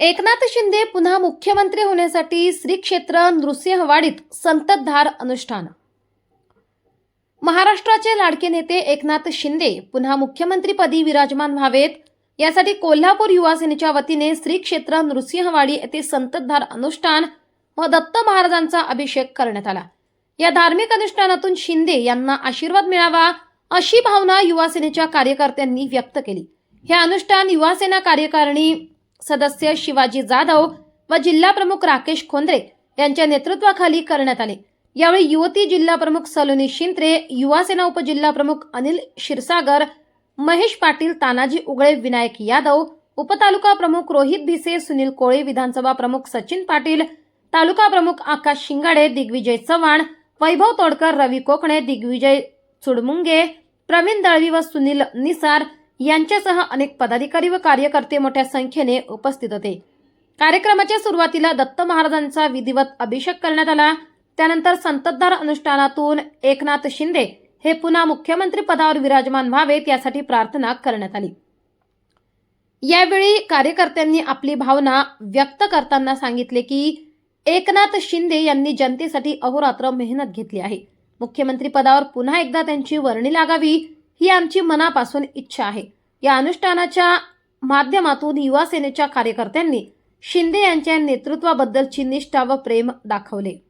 एकनाथ शिंदे पुन्हा मुख्यमंत्री होण्यासाठी श्री क्षेत्र नृसिंहवाडीत संततधार अनुष्ठान. महाराष्ट्राचे लाडके नेते एकनाथ शिंदे पुन्हा मुख्यमंत्रीपदी विराजमान व्हावेत. यासाठी कोल्हापूर युवा सेनेच्या वतीने श्री क्षेत्र नृसिंहवाडी येथे संततधार अनुष्ठान व दत्त महाराजांचा अभिषेक करण्यात आला. या धार्मिक अनुष्ठानातून शिंदे यांना आशीर्वाद मिळावा अशी भावना युवा सेनेच्या कार्यकर्त्यांनी व्यक्त केली. हे अनुष्ठान युवासेना कार्यकारिणी सदस्य शिवाजी जाधव व जिल्हा प्रमुख राकेश खोंद्रे यांच्या नेतृत्वाखाली करण्यात आले. यावेळी युवती जिल्हा प्रमुख सलोनी शिंत्रे युवासेना उपजिल्हाप्रमुख अनिल क्षीरसागर महेश पाटील तानाजी उगळे विनायक यादव उपतालुका प्रमुख रोहित भिसे सुनील कोळे विधानसभा प्रमुख सचिन पाटील तालुका प्रमुख आकाश शिंगाडे दिग्विजय चव्हाण वैभव तोडकर रवी कोकणे दिग्विजय चुडमुंगे प्रवीण दळवी व सुनील निसार यांच्यासह अनेक पदाधिकारी व कार्यकर्ते मोठ्या संख्येने उपस्थित होते. कार्यक्रमाच्या सुरुवातीला दत्त महाराजांचा विधिवत अभिषेक करण्यात आला. त्यानंतर संततधार अनुष्ठानातून एकनाथ शिंदे हे पुन्हा मुख्यमंत्री पदावर विराजमान व्हावेत यासाठी प्रार्थना करण्यात आली. यावेळी कार्यकर्त्यांनी आपली भावना व्यक्त करताना सांगितले की एकनाथ शिंदे यांनी जनतेसाठी अहोरात्र मेहनत घेतली आहे. मुख्यमंत्री पदावर पुन्हा एकदा त्यांची वर्णी लागावी. ही आमची मनापासून इच्छा आहे. या अनुष्ठानाच्या माध्यमातून युवा सेनेच्या कार्यकर्त्यांनी शिंदे यांच्या नेतृत्वाबद्दलची निष्ठा व प्रेम दाखवले.